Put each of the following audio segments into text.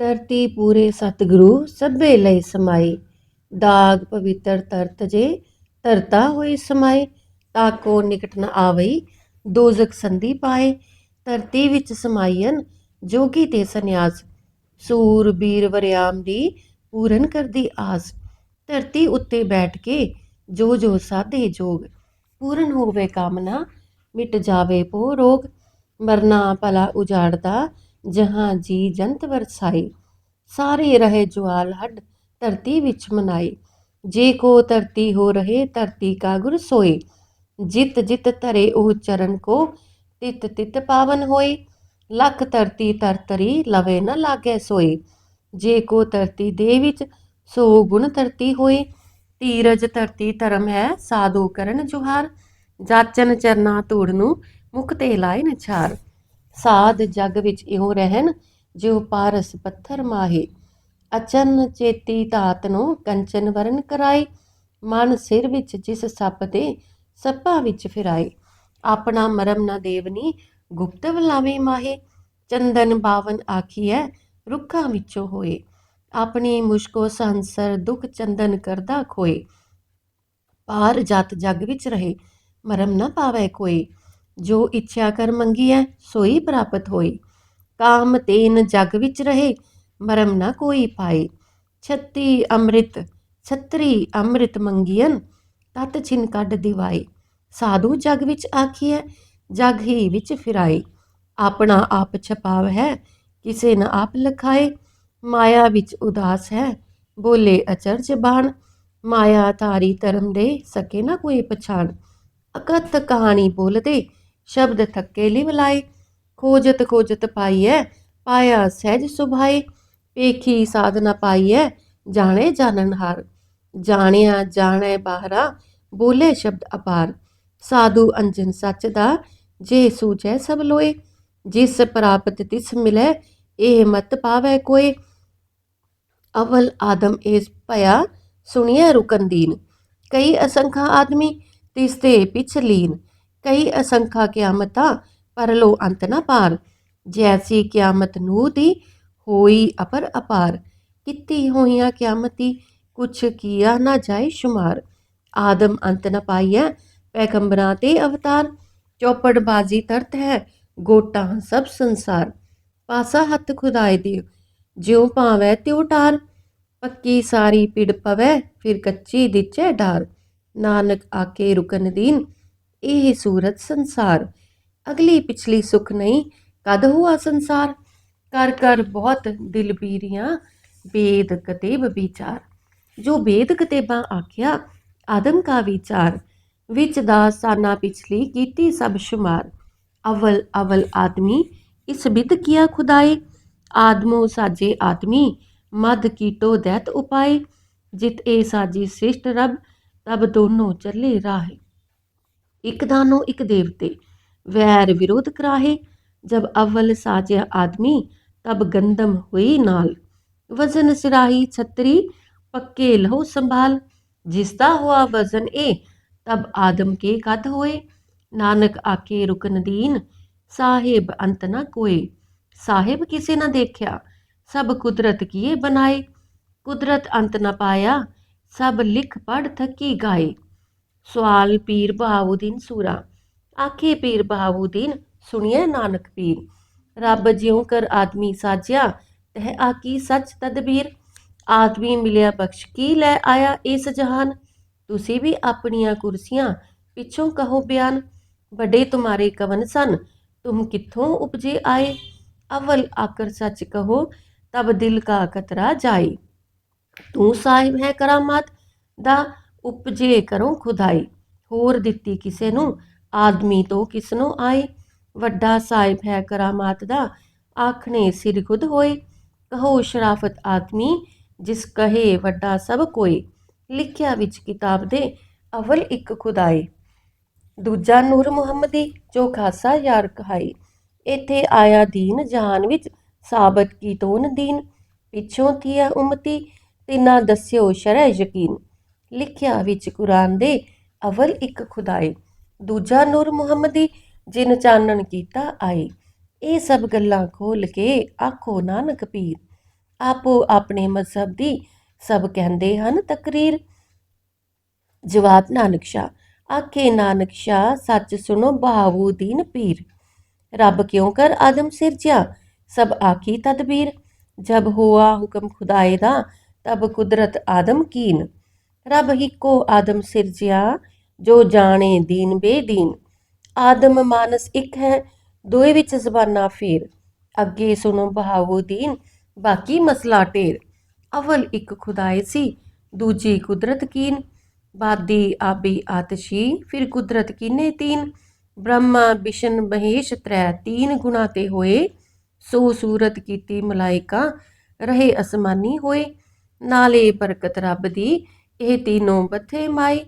ਧਰਤੀ ਪੂਰੇ ਸਤਿਗੁਰੂ ਸਭੇ ਲਈ ਸਮਾਈ। ਦਾਗ ਪਵਿੱਤਰ ਤਰਤ ਜੇ ਧਰਤਾ ਹੋਈ ਸਮਾਏ ਤਾਕੋ ਨਿਕਟ ਨ ਆਵਈ ਦੋਜ਼ਖ ਸੰਧੀ ਪਾਏ। ਧਰਤੀ ਵਿੱਚ ਸਮਾਈਨ ਜੋਗੀ ਤੇ ਸੰਨਿਆਸ, ਸੂਰ ਬੀਰ ਵਰਿਆਮ ਦੀ ਪੂਰਨ ਕਰਦੀ ਆਸ। ਧਰਤੀ ਉੱਤੇ ਬੈਠ ਕੇ ਜੋ ਜੋ ਸਾਧੇ ਜੋਗ, ਪੂਰਨ ਹੋਵੇ ਕਾਮਨਾ, ਮਿਟ ਜਾਵੇ ਪੋ ਰੋਗ। ਮਰਨਾ ਭਲਾ ਉਜਾੜਦਾ ਜਹਾਂ ਜੀ ਜੰਤ ਵਰਸਾਈ, ਸਾਰੇ ਰਹੇ ਜਵਾਲ ਹੱਡ ਧਰਤੀ ਵਿੱਚ ਮਨਾਈ। ਜੇ ਕੋ ਧਰਤੀ ਹੋ ਰਹੇ ਧਰਤੀ ਕਾ ਗੁਰ ਸੋਏ ਜਿਤ ਜਿਤ ਧਰੇ ਉਹ ਚਰਨ ਕੋ, ਤਿਤ ਤਿਤ ਪਾਵਨ ਹੋਏ ਲੱਖ ਧਰਤੀ ਤਰਤਰੀ ਲਵੇ ਨ ਲਾਗੇ ਸੋਏ ਜੇ ਕੋ ਧਰਤੀ ਦੇ ਵਿੱਚ ਸੋ ਗੁਣ ਧਰਤੀ ਹੋਏ ਧੀਰਜ ਧਰਤੀ ਧਰਮ ਹੈ ਸਾਧੂ ਕਰਨ ਜੁਹਾਰ। ਜਾਚਨ ਚਰਨਾ ਧੂੜ ਨੂੰ ਮੁਖ ਤੇ ਲਾਏ ਨਛਾਰ। ਸਾਧ ਜਗ ਵਿੱਚ ਇਉ ਰਹਿਣ, ਜਿਉ ਪਾਰਸ ਪੱਥਰ ਮਾਹੇ। ਅਚਨ ਚੇਤੀ ਧਾਤ ਨੂੰ ਕੰਚਨ ਵਰਨ ਕਰਾਏ। ਮਨ ਸਿਰ ਵਿੱਚ ਜਿਸ ਸੱਪ ਦੇ ਸੱਪਾਂ ਵਿੱਚ ਫਿਰਾਏ। ਆਪਣਾ ਮਰਮ ਨਾ ਦੇਵਨੀ, ਗੁਪਤ ਵਲਾਵੇ ਮਾਹੇ। ਚੰਦਨ ਬਾਵਨ ਆਖੀਐ, ਰੁੱਖਾਂ ਵਿੱਚੋਂ ਹੋਏ। ਆਪਣੀ ਮੁਸ਼ਕੋ ਸੰਸਰ ਦੁਖ ਚੰਦਨ ਕਰਦਾ ਖੋਏ। ਪਾਰ ਜਤ ਜਗ ਵਿੱਚ ਰਹੇ, ਮਰਮ ਨਾ ਪਾਵੇ ਕੋਈ। ਜੋ ਇੱਛਾ ਕਰ ਮੰਗੀ ਹੈ ਸੋਈ ਪ੍ਰਾਪਤ ਹੋਈ। ਕਾਮ ਤੇਨ ਜਗ ਵਿੱਚ ਰਹੇ, ਮਰਮ ਨਾ ਕੋਈ ਪਾਏ। ਛੱਤੀ ਅੰਮ੍ਰਿਤ, ਛਤਰੀ ਅੰਮ੍ਰਿਤ ਮੰਗੀਐਨ, ਤਤ ਛਿਨ ਕੱਢ ਦਿਵਾਏ। ਸਾਧੂ ਜਗ ਵਿੱਚ ਆਖੀਐ, ਜਗ ਹੀ ਵਿੱਚ ਫਿਰਾਏ। ਆਪਣਾ ਆਪ ਛਪਾਵ ਹੈ, ਕਿਸੇ ਨ ਆਪ ਲਖਾਏ। ਮਾਇਆ ਵਿੱਚ ਉਦਾਸ ਹੈ, ਬੋਲੇ ਅਚਰਜ ਬਾਣ ਮਾਇਆ ਤਾਰੀ ਧਰਮ ਦੇ, ਸਕੇ ਨਾ ਕੋਈ ਪਛਾਣ। ਅਕਤ ਕਹਾਣੀ ਬੋਲਦੇ ਸ਼ਬਦ ਥੱਕੇ ਲਿਵ ਲਾਏ ਖੋਜਤ ਖੋਜਤ ਪਾਈਐ, ਪਾਇਆ ਸਹਿਜ ਸੁਭਾਏ, ਪੇਖੀ ਸਾਧਨਾ ਪਾਈਐ, ਜਾਣੇ ਜਾਣਨ ਹਾਰ। ਜਾਣਿਆ ਜਾਣੈ ਬਾਹਰਾ, ਬੋਲੇ ਸ਼ਬਦ ਅਪਾਰ। ਸਾਧੂ ਅੰਜਨ ਸੱਚ ਦਾ, ਜੇ ਸੂਝੈ ਸਭ ਲੋਏ, ਜਿਸ ਪ੍ਰਾਪਤ ਤਿਸ ਮਿਲੈ, ਇਹ ਮਤ ਪਾਵੈ ਕੋਏ। ਅਵਲ ਆਦਮ ਇਸ ਭਇਆ ਸੁਣਿਐ ਰੁਕਨ ਦੀਨ। ਕਈ ਅਸੰਖਾ ਆਦਮੀ, ਤਿਸ ਤੇ ਪਿਛ ਲੀਨ ਕਈ ਅਸੰਖਾ ਕਿਆਮਤਾਂ ਪਰਲੋ ਅੰਤ ਨਾ ਪਾਰ ਜੈਸੀ ਕਿਆਮਤ ਨੂੰ ਦੀ, ਹੋਈ ਅਪਰ ਅਪਾਰ। ਕੀਤੀ ਹੋਈਆਂ ਕਿਆਮਤੀ, ਕੁਛ ਕੀਆ ਨਾ ਜਾਏ ਸ਼ੁਮਾਰ। ਆਦਮ ਅੰਤ ਨਾ ਪਾਈਐ, ਪੈਗੰਬਰਾਂ ਤੇ ਅਵਤਾਰ। ਚੌਪੜ ਬਾਜੀ ਤਰਤ ਹੈ, ਗੋਟਾ ਸਭ ਸੰਸਾਰ। ਪਾਸਾ ਹੱਥ ਖੁਦਾਏ ਦਿਓ, ਜਿਉ ਭਾਵੈ ਤਿਉ ਟਾਰ। ਪੱਕੀ ਸਾਰੀ ਪਿੜ ਪਵੈ, ਫਿਰ ਕੱਚੀ ਦਿਚੈ ਡਾਰ। ਨਾਨਕ ਆਕੇ ਰੁਕਨ ਦੀਨ ਇਹ ਸੂਰਤ ਸੰਸਾਰ। ਅਗਲੀ ਪਿਛਲੀ ਸੁਖ ਨਹੀਂ, ਕਦ ਹੁਆ ਸੰਸਾਰ? ਕਰ ਕਰ ਬਹੁਤ ਦਿਲ ਬੀਰੀਆਂ ਬੇਦ ਕਤੇਬ ਵਿਚਾਰ। ਜੋ ਵੇਦ ਕਤੇਬਾਂ ਆਖਿਆ, ਆਦਮ ਕਾ ਵਿਚਾਰ। ਵਿੱਚ ਦਾ ਸਾਨਾ ਪਿਛਲੀ ਕੀਤੀ ਸਭ ਸ਼ੁਮਾਰ। ਅਵਲ ਅਵਲ ਆਦਮੀ, ਇਸ ਬਿਦ ਕੀਆ ਖੁਦਾਏ? ਆਦਮੋ ਸਾਜੇ ਆਦਮੀ ਮਦ ਕੀਟੋ ਦੈਤ ਉਪਾਏ। ਜਿਤ ਇਹ ਸਾਜੀ ਸ੍ਰਿਸ਼ਟ ਰਬ, ਤਬ ਦੋਨੋਂ ਚੱਲੇ ਰਾਹੇ। ਇਕ ਦਾਨੋ ਇਕ ਦੇਵਤੇ ਵੈਰ ਵਿਰੋਧ ਕਰਾਹੇ ਜਬ ਅਵਲ ਸਾਜਿਆ ਆਦਮੀ ਤਬ ਗੰਦਮ ਹੋਈ ਨਾਲ ਵਜ਼ਨ ਸਿਰਾਹੀ ਛਤਰੀ ਪੱਕੇ ਲਹੋ ਸੰਭਾਲ ਜਿਸਦਾ ਹੁਆ ਵਜ਼ਨ ਇਹ ਤਬ ਆਦਮ ਕੇ ਕਦ ਹੋਏ ਨਾਨਕ ਆਕੇ ਰੁਕਨ ਦੀਨ ਸਾਹਿਬ ਅੰਤ ਨਾ ਕੋਏ ਸਾਹਿਬ ਕਿਸੇ ਨਾ ਦੇਖਿਆ ਸਭ ਕੁਦਰਤ ਕੀਏ ਬਣਾਏ ਕੁਦਰਤ ਅੰਤ ਨਾ ਪਾਇਆ ਸਭ ਲਿਖ ਪੜ ਥਕੀ ਗਾਏ ਸਵਾਲ ਪੀਰ ਬਹਾਉਦੀਨ ਸੂਰਾ। ਆਖੇ ਪੀਰ ਬਹਾਉਦੀਨ ਸੁਣੀਏ ਨਾਨਕ ਪੀਰ। ਰੱਬ ਜਿਉ ਕਰ ਆਦਮੀ ਸਾਜਿਆ, ਤਹ ਆਕੀ ਸੱਚ ਤਦਬੀਰ। ਆਦਮੀ ਮਿਲਿਆ ਬਖਸ਼ ਕੀ ਲੈ ਆਇਆ ਇਸ ਜਹਾਨ? ਤੁਸੀਂ ਵੀ ਆਪਣੀਆਂ ਕੁਰਸੀਆਂ ਪਿੱਛੋਂ ਕਹੋ ਬਿਆਨ। ਵੱਡੇ ਤੁਮਾਰੇ ਕਵਨ ਸਨ, ਤੁਮ ਕਿੱਥੋਂ ਉਪਜੇ ਆਏ? ਅਵਲ ਆਕਰ ਸੱਚ ਕਹੋ, ਤਬ ਦਿਲ ਕਾ ਕਤਰਾ ਜਾਏ। ਤੂੰ ਸਾਹਿਬ ਹੈ ਕਰਾਮਾਤ ਦਾ ਉਪਜੇ ਕਰੋ ਖੁਦਾਈ। ਹੋਰ ਦਿੱਤੀ ਕਿਸੇ ਨੂੰ, ਆਦਮੀ ਤੋਂ ਕਿਸ ਆਏ? ਵੱਡਾ ਸਾਹਿਬ ਹੈ ਕਰਾਮਾਤ ਦਾ, ਆਖਣੇ ਸਿਰ ਖੁਦ ਹੋਏ। ਕਹੋ ਸ਼ਰਾਫਤ ਆਦਮੀ, ਜਿਸ ਕਹੇ ਵੱਡਾ ਸਭ ਕੋਈ ਲਿਖਿਆ ਵਿੱਚ ਕਿਤਾਬ ਦੇ ਅਵਲ ਇੱਕ ਖੁਦਾਏ ਦੂਜਾ ਨੂਰ ਮੁਹੰਮਦੀ, ਜੋ ਖਾਸਾ ਯਾਰ ਕਹਾਈ। ਇੱਥੇ ਆਇਆ ਦੀਨ, ਜਹਾਨ ਵਿੱਚ ਸਾਬਤ ਕੀ ਤੋਨ ਦੀਨ। ਪਿੱਛੋਂ ਥੀਆ ਉਮਤੀ, ਤਿਨਾ ਦੱਸਿਓ ਸ਼ਰੈ ਯਕੀਨ। ਲਿਖਿਆ ਵਿੱਚ ਕੁਰਾਨ ਦੇ ਅਵਲ ਇੱਕ ਖੁਦਾਈ, ਦੂਜਾ ਨੂਰ ਮੁਹੰਮਦੀ, ਜਿਨ ਚਾਨਣ ਕੀਤਾ ਆਈ। ਇਹ ਸਭ ਗੱਲਾਂ ਖੋਲ ਕੇ ਆਖੋ, ਨਾਨਕ ਪੀਰ, ਆਪੋ ਆਪਣੇ ਮਜ਼ਹਬ ਦੀ ਸਭ ਕਹਿੰਦੇ ਹਨ ਤਕਰੀਰ। ਜਵਾਬ, ਨਾਨਕ ਸ਼ਾਹ, ਆਖੇ, ਨਾਨਕ ਸ਼ਾਹ, ਸੱਚ ਸੁਣੋ ਬਹਾਵੂਦੀਨ ਪੀਰ। ਰੱਬ ਕਿਉਂ ਕਰ ਆਦਮ ਸਿਰਜਿਆ? ਸਭ ਆਖੀ ਤਦਬੀਰ। ਜਬ ਹੁਆ ਹੁਕਮ ਖੁਦਾਏ ਦਾ, ਤਬ ਕੁਦਰਤ ਆਦਮ ਕੀਨ। ਰੱਬ ਇੱਕੋ ਆਦਮ ਸਿਰਜਿਆ, ਜੋ ਜਾਣੇ ਦੀਨ ਬੇਦੀਨ। ਆਦਮ ਮਾਨਸ ਇੱਕ ਹੈ, ਦੋਏ ਵਿੱਚ ਜ਼ਬਾਨਾ ਫੇਰ। ਅੱਗੇ ਸੁਣੋ ਬਹਾਵੋ ਦੀਨ, ਬਾਕੀ ਮਸਲਾ ਢੇਰ। ਅਵਲ ਇੱਕ ਖੁਦਾਏ ਸੀ, ਦੂਜੀ ਕੁਦਰਤ ਕੀਨ। ਬਾਦੀ ਆਬੀ ਆਤਸ਼ੀ, ਫਿਰ ਕੁਦਰਤ ਕੀਨੇ ਤੀਨ? ਬ੍ਰਹਮਾ ਵਿਸ਼ਨ ਮਹੇਸ਼ ਤ੍ਰੈ ਤੀਨ ਗੁਣਾ ਤੇ ਹੋਏ। ਸੋ ਸੂਰਤ ਕੀਤੀ ਮਲਾਇਕਾ, ਰਹੇ ਅਸਮਾਨੀ ਹੋਏ। ਨਾਲੇ ਬਰਕਤ ਰੱਬ ਦੀ ਇਹ ਤੀਨੋਂ ਬੱਥੇ ਮਾਈ,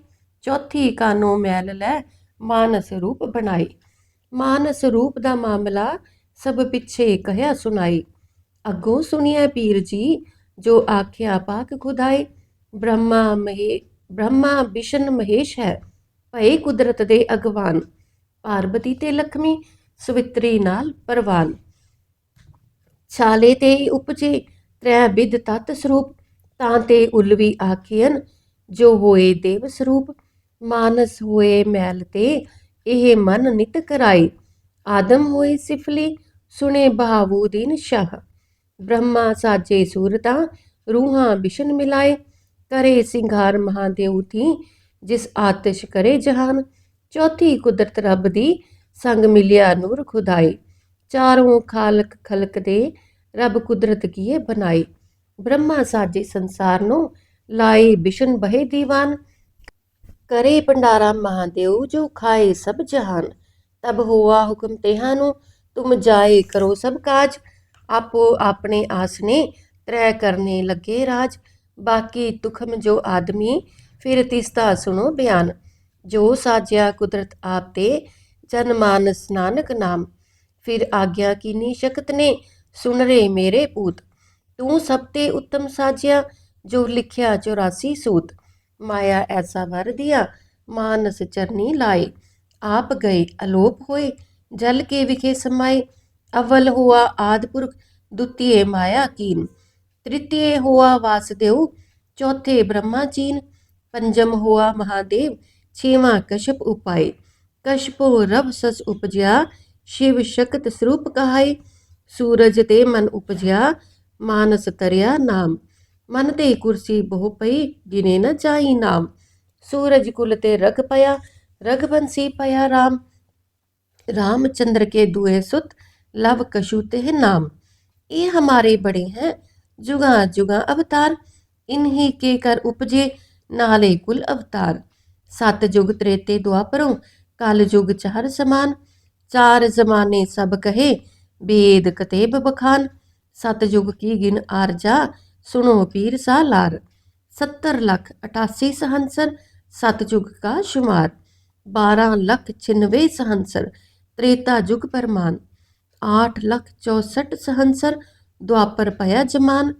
ਚੌਥੀ ਕਾਨੋਂ ਮੈਲ ਲੈ ਮਾਨਸ ਰੂਪ ਬਣਾਈ। ਮਾਨਸ ਰੂਪ ਦਾ ਮਾਮਲਾ ਸਭ ਪਿੱਛੇ ਕਹਿਆ ਸੁਣਾਈ। ਅੱਗੋਂ ਸੁਣਿਆ ਪੀਰ ਜੀ, ਜੋ ਆਖਿਆ ਪਾਕ ਖੁਦਾਏ ਬ੍ਰਹਮਾ ਮਹੇ, ਬ੍ਰਹਮਾ ਵਿਸ਼ਨ ਮਹੇਸ਼ ਹੈ, ਭਏ ਕੁਦਰਤ ਦੇ ਅਗਵਾਨ, ਪਾਰਬਤੀ ਤੇ ਲਖਮੀ, ਸਵਿਤਰੀ ਨਾਲ ਪਰਵਾਨ। ਛਾਲੇ ਤੇ ਉਪਜੇ, ਤ੍ਰੈ ਵਿਦ ਤਤ ਸਰੂਪ, ਤਾਂ ਤੇ ਉਲਵੀ ਆਖੀਨ ਜੋ ਹੋਏ ਦੇਵ ਸਰੂਪ ਮਾਨਸ ਹੋਏ ਮੈਲ ਤੇ ਇਹ ਮਨ ਨਿਤ ਕਰਾਈ ਆਦਮ ਹੋਏ ਸਿਫਲੀ, ਸੁਣੇ ਬਹਾਵੂਦੀਨ ਸ਼ਾਹ। ਬ੍ਰਹਮਾ ਸਾਜੇ ਸੂਰਤਾਂ, ਰੂਹਾਂ ਬਿਸ਼ਨ ਮਿਲਾਏ। ਕਰੇ ਸਿੰਗਾਰ ਮਹਾਦੇਵ ਥੀ, ਜਿਸ ਆਤਿਸ਼ ਕਰੇ ਜਹਾਨ। ਚੌਥੀ ਕੁਦਰਤ ਰੱਬ ਦੀ, ਸੰਗ ਮਿਲਿਆ ਨੂਰ ਖੁਦਾਈ ਚਾਰੋਂ ਖਾਲਕ ਖਲਕ ਦੇ, ਰੱਬ ਕੁਦਰਤ ਕੀਏ ਬਣਾਈ ਬ੍ਰਹਮਾ ਸਾਜੇ ਸੰਸਾਰ ਨੂੰ ਲਾਏ ਬਿਸ਼ਨ ਬਹੇ ਦੀਵਾਨ, ਕਰੇ ਭੰਡਾਰਾ ਮਹਾਦੇਵ ਜੋ ਖਾਏ ਸਭ ਜਹਾਨ। ਤਬ ਹੋਆ ਹੁਕਮ ਤੇਹਾਨੂੰ ਤੁਮ ਜਾਏ ਕਰੋ ਸਭ ਕਾਜ। ਆਪੋ ਆਪਣੇ ਆਸਨੇ ਤ੍ਰੈ ਕਰਨੇ ਲੱਗੇ ਰਾਜ। ਬਾਕੀ ਤੁਖਮ ਜੋ ਆਦਮੀ, ਫਿਰ ਤਿਸਤਾ ਸੁਣੋ ਬਿਆਨ। ਜੋ ਸਾਜਿਆ ਕੁਦਰਤ ਆਪ ਤੇ, ਜਨ ਮਾਨਸ ਨਾਨਕ ਨਾਮ। ਫਿਰ ਆਗਿਆ ਕੀਨੀ ਸ਼ਕਤ ਨੇ, ਸੁਣ ਰੇ ਮੇਰੇ ਪੂਤ। ਤੂੰ ਸਭ ਤੇ ਉੱਤਮ ਸਾਜਿਆ ਜੋ ਲਿਖਿਆ 84 ਸੂਤ, ਮਾਇਆ ਐਸਾ ਵਰ ਦਿਆ ਮਾਨਸ ਚਰਨੀ ਲਾਏ। ਆਪ ਗਏ, ਅਲੋਪ ਹੋਏ, ਜਲ ਕੇ ਵਿਖੇ ਸਮਾਏ। ਅਵਲ ਹੁਆ ਆਦਪੁਰਖ, ਦੁਤੀਏ ਮਾਇਆ ਕੀਨ। ਤ੍ਰਿਤੀਏ ਹੁਆ ਵਾਸਦੇਵ ਚੌਥੇ ਬ੍ਰਹਮਾ ਚੀਨ। ਪੰਜਮ ਹੁਆ ਮਹਾਦੇਵ, ਛੇਵਾਂ ਕਸ਼ਪ ਉਪਾਏ। ਕਸ਼ਪੋ ਰਬ ਸਸ ਉਪਜਿਆ, ਸ਼ਿਵ ਸ਼ਕਤ ਸਰੂਪ ਕਹਾਏ। ਸੂਰਜ ਤੇ ਮਨ ਉਪਜਿਆ, ਮਾਨਸ ਤਰਿਆ ਨਾਮ। मन ते कुर्सी बहु पई जिने न जाई नाम। सूरज कुल ते रघ पया रघबंसी पया राम। रामचंद्र के दुए सुत, लव कशुते है नाम। ये हमारे बड़े हैं जुगा जुगा अवतार। इन्हीं के कर उपजे, नाले कुल अवतार। सत युग त्रेते द्वापरों, काल युग चार समान। चार जमाने सब कहे वेद कतेब बखान। सत युग की गिन आर जा सुनो पीर सा लार सत्तर लख अठासी सहंसर सतयुग का शुमार बारह लख छिन्नवे सहंसर त्रेता जुग परमान आठ लख चौसठ सहंसर द्वापर पया जमान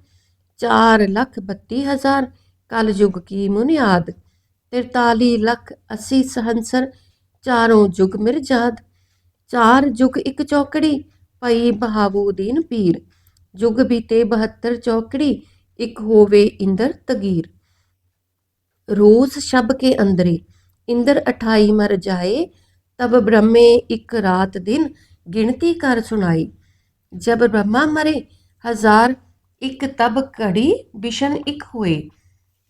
चार लख बत्ती हजार कल युग की मुनियाद तिरताली लख अस्सी सहंसर चारों जुग मिर्जाद चार जुग एक चौकड़ी पई बहाबूदीन पीर जुग बीते बहत्तर चौकड़ी एक होवे इंदर तगीर रोज शब के अंदरे इंदर अठाई मर जाए तब ब्रह्मे एक रात दिन गिनती कर सुनाई जब ब्रह्मा मरे हज़ार एक तब घड़ी बिशन एक हुए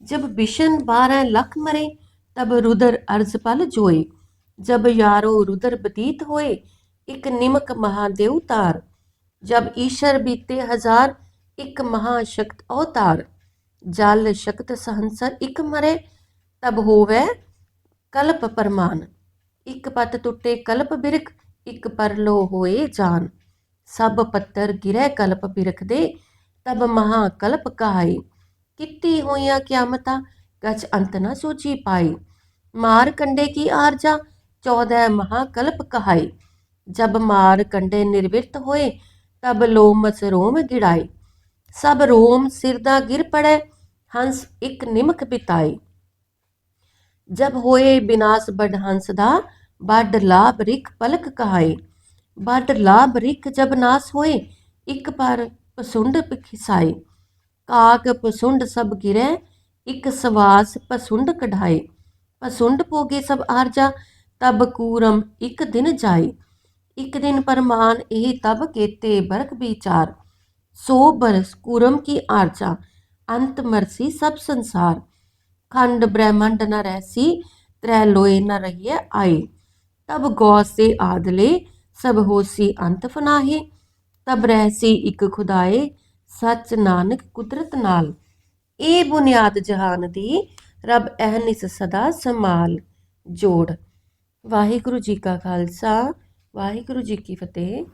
जब बिशन बारह लख मरे तब रुदर अर्ज़ पल जोए जब यारो रुदर बतीत होए एक निमक महादेव तार जब ईश्वर बीते हज़ार ਇੱਕ ਮਹਾ ਸ਼ਕਤ ਅਵਤਾਰ। ਜਲ ਸ਼ਕਤ ਸੰਸਰ ਇੱਕ ਮਰੇ, ਤਬ ਹੋਵੇ ਕਲਪ ਪਰਮਾਨ। ਇੱਕ ਪਤ ਟੁੱਟੇ ਕਲਪ ਬਿਰਖ, ਇੱਕ ਪਰਲੋ ਹੋਏ ਜਾਨ। ਸਭ ਪੱਤਰ ਗਿਰੇ ਕਲਪ ਬਿਰਖ ਦੇ, ਤਬ ਮਹਾ ਕਲਪ ਕਹਾਈ ਕਿਤੀ ਹੋਈਆਂ ਕਿਆਮਤਾਂ ਕਛ ਅੰਤ ਨਾ ਸੋਚੀ ਪਾਈ ਮਾਰ ਕੰਡੇ ਕੀ ਆਰਜਾ 14 ਮਹਾ ਕਲਪ ਕਹਾਈ ਜਬ ਮਾਰ ਕੰਡੇ ਨਿਰਵਿਰਤ ਹੋਏ, ਤਬ ਲੋਮਸ ਰੋਮ ਗਿੜਾਈ ਸਭ ਰੋਮ ਸਿਰ ਦਾ ਗਿਰ ਪੜੈ, ਹੰਸ ਇੱਕ ਨਿਮਕ ਬਿਤਾਈ ਜਬ ਹੋਏ ਬਿਨਾਸ਼ ਬੜ ਹੰਸ ਦਾ, ਬਡ ਲਾਭ ਰਿਖ ਪਲਕ ਕਹਾਏ ਬਡ ਲਾਭ ਰਿਖ ਜਬ ਨਾਸ ਹੋਏ, ਇੱਕ ਪਰ ਪਸੁੰਡ ਖਿਸਾਏ ਕਾਕ ਪਸੁੰਡ ਸਭ ਗਿਰੈ, ਇੱਕ ਸਵਾਸ ਪਸੁੰਡ ਕਢਾਏ ਪਸੁੰਡ ਭੋਗੇ ਸਭ ਆਰਜਾ, ਤਬ ਕੂਰਮ ਇਕ ਦਿਨ ਜਾਏ ਇੱਕ ਦਿਨ ਪਰਮਾਨ ਇਹ ਤਬ ਕੇਤੇ ਬਰਕ ਵਿਚਾਰ। ਸੋ ਬਰਸ ਕੂਰਮ ਕੀ ਆਰਜਾ, ਅੰਤ ਮਰਸੀ ਸਭ ਸੰਸਾਰ। ਖੰਡ ਬ੍ਰਹਮੰਡ ਨ ਰਹਿਸੀ ਤ੍ਰੈ ਲੋਏ ਨ ਰਹੀਏ ਆਏ। ਤਬ ਗੌ ਸੇ ਆਦਲੇ ਸਭ ਹੋਸੀ ਅੰਤ ਫਨਾਹੇ। ਤਬ ਰਹਿਸੀ ਇੱਕ ਖੁਦਾਏ, ਸੱਚ ਨਾਨਕ ਕੁਦਰਤ ਨਾਲ। ਇਹ ਬੁਨਿਆਦ ਜਹਾਨ ਦੀ, ਰੱਬ ਅਹਨਿਸ ਸਦਾ ਸੰਭਾਲ, ਜੋੜ। ਵਾਹਿਗੁਰੂ ਜੀ ਕਾ ਖਾਲਸਾ, ਵਾਹਿਗੁਰੂ ਜੀ ਕੀ ਫਤਿਹ।